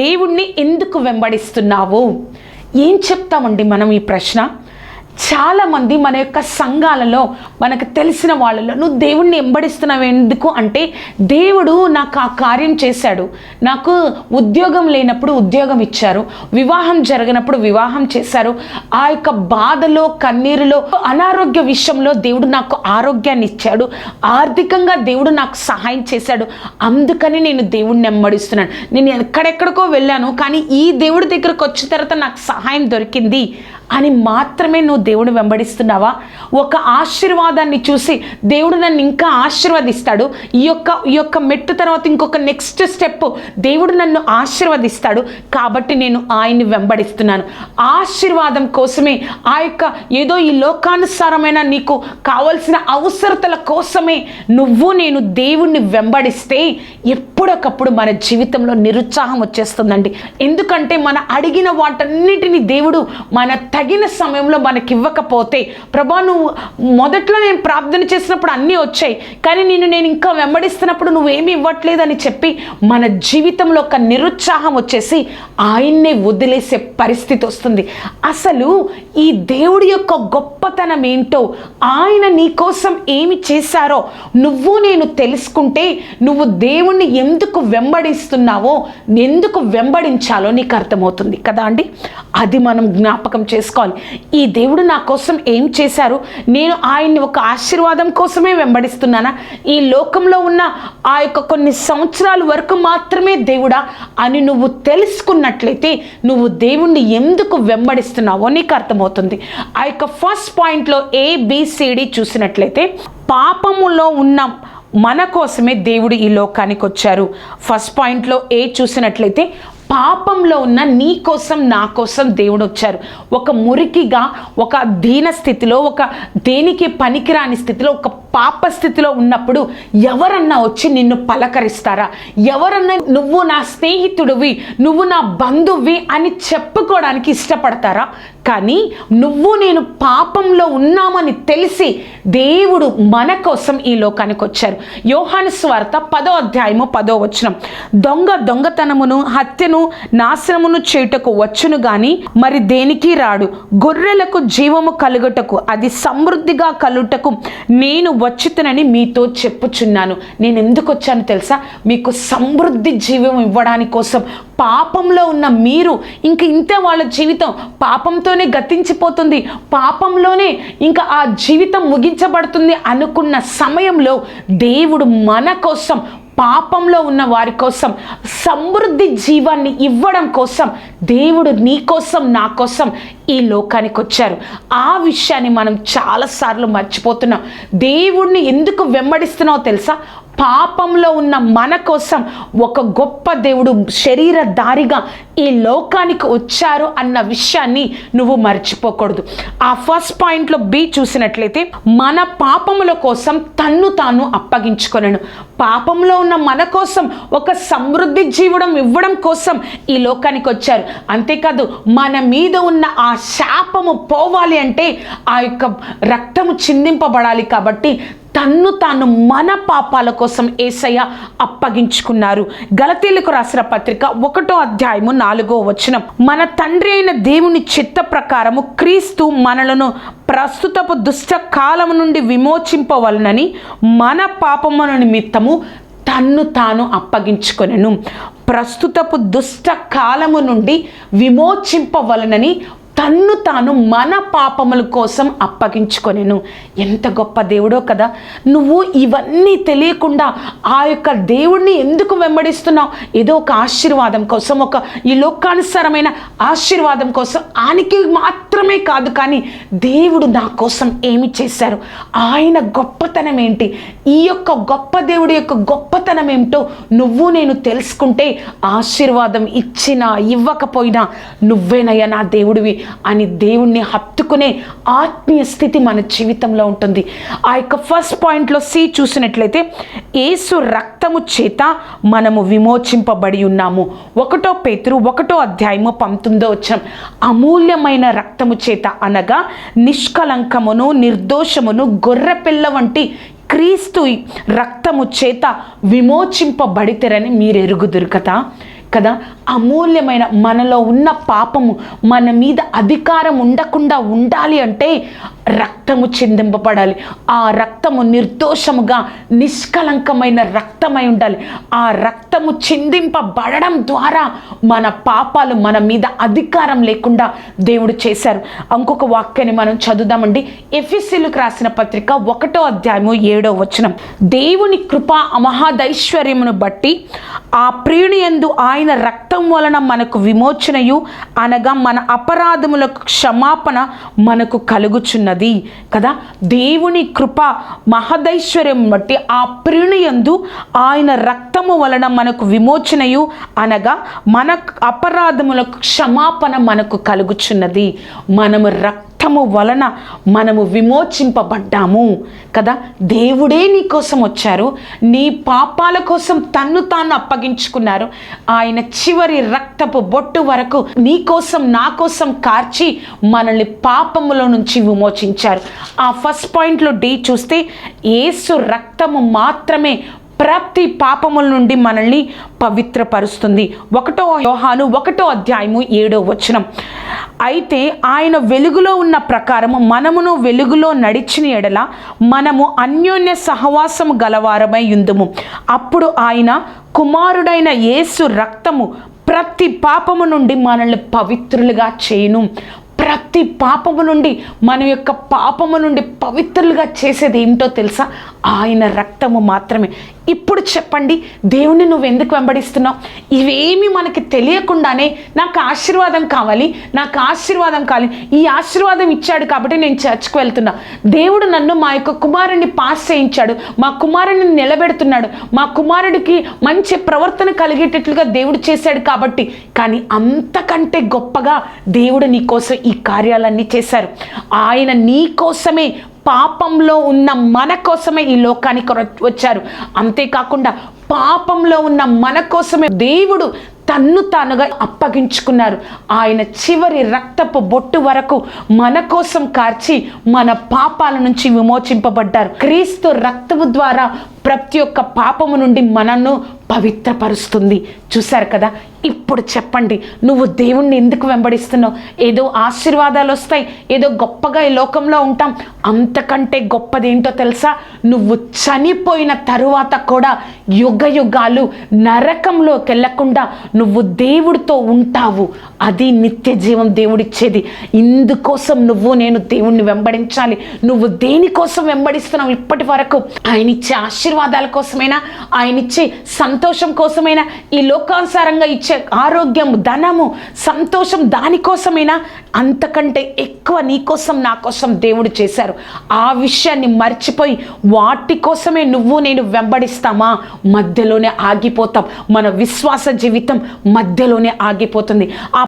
దేవుణ్ణి ఎందుకు వెంబడిస్తున్నావు? ఏం చెప్తామండి మనం ఈ ప్రశ్న? చాలామంది మన యొక్క సంఘాలలో మనకు తెలిసిన వాళ్ళలో నువ్వు దేవుణ్ణి వెంబడిస్తున్నావు ఎందుకు? అంటే దేవుడు నాకు ఆ కార్యం చేశాడు. నాకు ఉద్యోగం లేనప్పుడు ఉద్యోగం ఇచ్చారు. వివాహం జరగనప్పుడు వివాహం చేశారు. ఆ యొక్క బాధలో కన్నీరులో అనారోగ్య విషయంలో దేవుడు నాకు ఆరోగ్యాన్ని ఇచ్చాడు. ఆర్థికంగా దేవుడు నాకు సహాయం చేశాడు. అందుకని నేను దేవుడిని వెంబడిస్తున్నాను. నేను ఎక్కడెక్కడికో వెళ్ళాను కానీ ఈ దేవుడి దగ్గరకు వచ్చిన తర్వాత నాకు సహాయం దొరికింది అని మాత్రమే నువ్వు దేవుడు వెంబడిస్తున్నావా? ఒక ఆశీర్వాదాన్ని చూసి దేవుడు నన్ను ఇంకా ఆశీర్వదిస్తాడు. ఈ యొక్క ఈ యొక్క మెట్టు తర్వాత ఇంకొక నెక్స్ట్ స్టెప్ దేవుడు నన్ను ఆశీర్వదిస్తాడు. కాబట్టి నేను ఆయన్ని వెంబడిస్తున్నాను. ఆశీర్వాదం కోసమే ఆ యొక్క ఏదో ఈ లోకానుసారమైన నీకు కావలసిన అవసరతల కోసమే నువ్వు నేను దేవుణ్ణి వెంబడిస్తే ఎప్పుడొకప్పుడు మన జీవితంలో నిరుత్సాహం వచ్చేస్తుందండి. ఎందుకంటే మన అడిగిన వాటన్నిటిని దేవుడు మన తగిన సమయంలో మనకి ఇవ్వకపోతే ప్రభా నువ్వు మొదట్లో నేను ప్రార్థన చేసినప్పుడు అన్నీ వచ్చాయి. కానీ నేను నేను ఇంకా వెంబడిస్తున్నప్పుడు నువ్వేమి ఇవ్వట్లేదని చెప్పి మన జీవితంలో ఒక నిరుత్సాహం వచ్చేసి ఆయన్నే వదిలేసే పరిస్థితి వస్తుంది. అసలు ఈ దేవుడి యొక్క గొప్పతనం ఏంటో ఆయన నీకోసం ఏమి చేశారో నువ్వు నేను తెలుసుకుంటే నువ్వు దేవుణ్ణి ఎందుకు వెంబడిస్తున్నావో ఎందుకు వెంబడించాలో నీకు అర్థమవుతుంది కదా అండి? అది మనం జ్ఞాపకం చేసుకోవాలి. ఈ దేవుడు నా కోసం ఏం చేశారు? నేను ఆయన్ని ఒక ఆశీర్వాదం కోసమే వెంబడిస్తున్నానా? ఈ లోకంలో ఉన్న ఆ యొక్క కొన్ని సంవత్సరాల వరకు మాత్రమే దేవుడా అని నువ్వు తెలుసుకున్నట్లయితే నువ్వు దేవుణ్ణి ఎందుకు వెంబడిస్తున్నావో నీకు అర్థమవుతుంది. ఆ యొక్క ఫస్ట్ పాయింట్లో ఏబిసిడి చూసినట్లయితే పాపములో ఉన్న మన కోసమే దేవుడు ఈ లోకానికి వచ్చారు ఫస్ట్ పాయింట్లో ఏ చూసినట్లయితే పాపంలో ఉన్న నీ కోసం నా కోసం దేవుడు వచ్చారు ఒక మురికిగా ఒక దీన స్థితిలో ఒక దేనికి పనికిరాని స్థితిలో ఒక పాప స్థితిలో ఉన్నప్పుడు ఎవరన్నా వచ్చి నిన్ను పలకరిస్తారా? ఎవరన్నా నువ్వు నా స్నేహితుడివి నువ్వు నా బంధువి అని చెప్పుకోవడానికి ఇష్టపడతారా? కానీ నువ్వు నేను పాపంలో ఉన్నామని తెలిసి దేవుడు మన కోసం ఈ లోకానికి వచ్చారు. యోహాను స్వార్త పదో అధ్యాయము పదో వచనం. దొంగ దొంగతనమును హత్యను నాశనమును చేయుటకు వచ్చును గాని మరి దేనికి రాడు? గొర్రెలకు జీవము కలుగుటకు అది సమృద్ధిగా కలుగుటకు నేను వచ్చుతనని మీతో చెప్పుచున్నాను. నేను ఎందుకు వచ్చాను తెలుసా? మీకు సమృద్ధి జీవం ఇవ్వడానికి కోసం పాపంలో ఉన్న మీరు ఇంక ఇంతే వాళ్ళ జీవితం. పాపంతో పాపంలోనే గతించిపోతుంది. పాపంలోనే ఇంకా ఆ జీవితం ముగించబడుతుంది అనుకున్న సమయంలో దేవుడు మన కోసం పాపంలో ఉన్న వారి కోసం సమృద్ధి జీవాన్ని ఇవ్వడం కోసం దేవుడు నీ కోసం నా కోసం ఈ లోకానికి వచ్చారు. ఆ విషయాన్ని మనం చాలాసార్లు మర్చిపోతున్నాం. దేవుణ్ణి ఎందుకు వెంబడిస్తున్నావో తెలుసా? పాపంలో ఉన్న మన కోసం ఒక గొప్ప దేవుడు శరీరధారిగా ఈ లోకానికి వచ్చారు అన్న విషయాన్ని నువ్వు మర్చిపోకూడదు. ఆ ఫస్ట్ పాయింట్లో బి చూసినట్లయితే మన పాపముల కోసం తన్ను తాను అప్పగించుకొనను. పాపంలో ఉన్న మన కోసం ఒక సమృద్ధి జీవడం ఇవ్వడం కోసం ఈ లోకానికి వచ్చారు. అంతేకాదు మన మీద ఉన్న ఆ శాపము పోవాలి అంటే ఆ యొక్క రక్తము చిందింపబడాలి కాబట్టి తన్ను తాను మన పాపాల కోసం ఏసయ్య అప్పగించుకున్నారు. గలతీలకు రాసిన పత్రిక ఒకటో అధ్యాయము నాలుగో వచనం. మన తండ్రి అయిన దేవుని చిత్త ప్రకారము క్రీస్తు మనలను ప్రస్తుతపు దుష్ట కాలము నుండి విమోచింపవలనని మన పాపముల నిమిత్తము తన్ను తాను అప్పగించుకొనను. ప్రస్తుతపు దుష్ట కాలము నుండి విమోచింపవలనని తన్ను తాను మన పాపముల కోసం అప్పగించుకొనెను. ఎంత గొప్ప దేవుడో కదా. నువ్వు ఇవన్నీ తెలియకుండా ఆ యొక్క దేవుణ్ణి ఎందుకు వెంబడిస్తున్నావు? ఏదో ఒక ఆశీర్వాదం కోసం ఒక ఈ లోకానుసారమైన ఆశీర్వాదం కోసం ఆయనకి మాత్రమే కాదు కానీ దేవుడు నా కోసం ఏమి చేశారు? ఆయన గొప్పతనం ఏంటి? ఈ యొక్క గొప్ప దేవుడి యొక్క గొప్పతనం ఏమిటో నువ్వు నేను తెలుసుకుంటే ఆశీర్వాదం ఇచ్చినా ఇవ్వకపోయినా నువ్వేనయ్యా నా దేవుడివి. అని దేవుణ్ణి హత్తుకునే ఆత్మీయ స్థితి మన జీవితంలో ఉంటుంది. ఆ యొక్క ఫస్ట్ పాయింట్లో సి చూసినట్లయితే ఏసు రక్తము చేత మనము విమోచింపబడి ఉన్నాము. ఒకటో పేతురు ఒకటో అధ్యాయము పంతొమ్మిదో వచ్చాం అమూల్యమైన రక్తము చేత అనగా నిష్కలంకమును నిర్దోషమును గొర్రెపిల్ల వంటి క్రీస్తు రక్తము చేత విమోచింపబడితేరని మీరు ఎరుగుదురు కదా కదా? అమూల్యమైన మనలో ఉన్న పాపము మన మీద అధికారం ఉండకుండా ఉండాలి అంటే రక్తము చిందింపబడాలి. ఆ రక్తము నిర్దోషముగా నిష్కలంకమైన రక్తమై ఉండాలి. ఆ రక్తము చిందింపబడడం ద్వారా మన పాపాలు మన మీద అధికారం లేకుండా దేవుడు చేశారు. ఇంకొక వాక్యాన్ని మనం చదువుదామండి. ఎఫ్ఎస్సీలకు రాసిన పత్రిక ఒకటో అధ్యాయము ఏడో వచనం. దేవుని కృప మహాదైశ్వర్యమును బట్టి ఆ ప్రియుని యందు ఆయన రక్తం వలన మనకు విమోచనయు అనగా మన అపరాధములకు క్షమాపణ మనకు కలుగుచున్నది. కదా? దేవుని కృప మహదైశ్వర్యం బట్టి ఆ ప్రిణియందు యందు ఆయన రక్తము వలన మనకు విమోచనయు అనగా మన అపరాధములకు క్షమాపణ మనకు కలుగుచున్నది. మనము రక్తము వలన మనము విమోచింపబడ్డాము. కదా? దేవుడే నీ కోసం వచ్చారు. నీ పాపాల కోసం తన్ను తాను అప్పగించుకున్నారు. ఆయన చివరి రక్తపు బొట్టు వరకు నీ కోసం నా కోసం కార్చి మనల్ని పాపములో నుంచి విమోచించారు. ఆ ఫస్ట్ పాయింట్లో డి చూస్తే ఏసు రక్తము మాత్రమే ప్రతి పాపముల నుండి మనల్ని పవిత్రపరుస్తుంది. ఒకటో యోహాను ఒకటో అధ్యాయము ఏడో వచనం. అయితే ఆయన వెలుగులో ఉన్న ప్రకారము మనమును వెలుగులో నడిచిన ఎడల మనము అన్యోన్య సహవాసము గలవారమై ఉందుము. అప్పుడు ఆయన కుమారుడైన యేసు రక్తము ప్రతి పాపము నుండి మనల్ని పవిత్రులుగా చేయను. ప్రతి పాపము నుండి మన యొక్క పాపము నుండి పవిత్రులుగా చేసేది ఏమిటో తెలుసా? ఆయన రక్తము మాత్రమే. ఇప్పుడు చెప్పండి దేవుణ్ణి నువ్వు ఎందుకు వెంబడిస్తున్నావు? ఇవేమి మనకి తెలియకుండానే నాకు ఆశీర్వాదం కావాలి నాకు ఆశీర్వాదం కావాలి. ఈ ఆశీర్వాదం ఇచ్చాడు కాబట్టి నేను చర్చ్కి వెళ్తున్నా. దేవుడు నన్ను మా యొక్క కుమారుడిని పాస్ చేయించాడు. మా కుమారుడిని నిలబెడుతున్నాడు. మా కుమారుడికి మంచి ప్రవర్తన కలిగేటట్లుగా దేవుడు చేశాడు కాబట్టి. కానీ అంతకంటే గొప్పగా దేవుడు నీ కోసం ఈ కార్యాలన్నీ చేశారు. ఆయన నీ కోసమే పాపంలో ఉన్న మన కోసమే ఈ లోకానికి వచ్చారు. అంతేకాకుండా పాపంలో ఉన్న మన కోసమే దేవుడు తన్ను తానుగా అప్పగించుకున్నారు. ఆయన చివరి రక్తపు బొట్టు వరకు మన కోసం కార్చి మన పాపాల నుంచి విమోచింపబడ్డారు. క్రీస్తు రక్తము ద్వారా ప్రతి ఒక్క పాపము నుండి మనను పవిత్రపరుస్తుంది. చూశారు కదా? ఇప్పుడు చెప్పండి నువ్వు దేవుణ్ణి ఎందుకు వెంబడిస్తున్నావు? ఏదో ఆశీర్వాదాలు వస్తాయి ఏదో గొప్పగా ఈ లోకంలో ఉంటాం. అంతకంటే గొప్పది ఏంటో తెలుసా? నువ్వు చనిపోయిన తరువాత కూడా యుగ యుగాలు నరకంలోకి వెళ్ళకుండా నువ్వు దేవుడితో ఉంటావు. అది నిత్య జీవం దేవుడిచ్చేది. ఇందుకోసం నువ్వు నేను దేవుణ్ణి వెంబడించాలి. నువ్వు దేనికోసం వెంబడిస్తున్నావు ఇప్పటి వరకు? ఆయన ఇచ్చే ఆశీర్వాదాల కోసమైనా? ఆయన ఇచ్చే సంతోషం కోసమైనా ఈ లోకానుసారంగా ఇచ్చే ఆరోగ్యం ధనము సంతోషం దానికోసమైనా అంతకంటే ఎక్కువ నీకోసం నా కోసం దేవుడు చేశారు. ఆ విషయాన్ని మర్చిపోయి వాటి కోసమే నువ్వు నేను వెంబడిస్తామా? మధ్యలోనే ఆగిపోతాం. మన విశ్వాస జీవితం మధ్యలోనే ఆగిపోతుంది. ఆ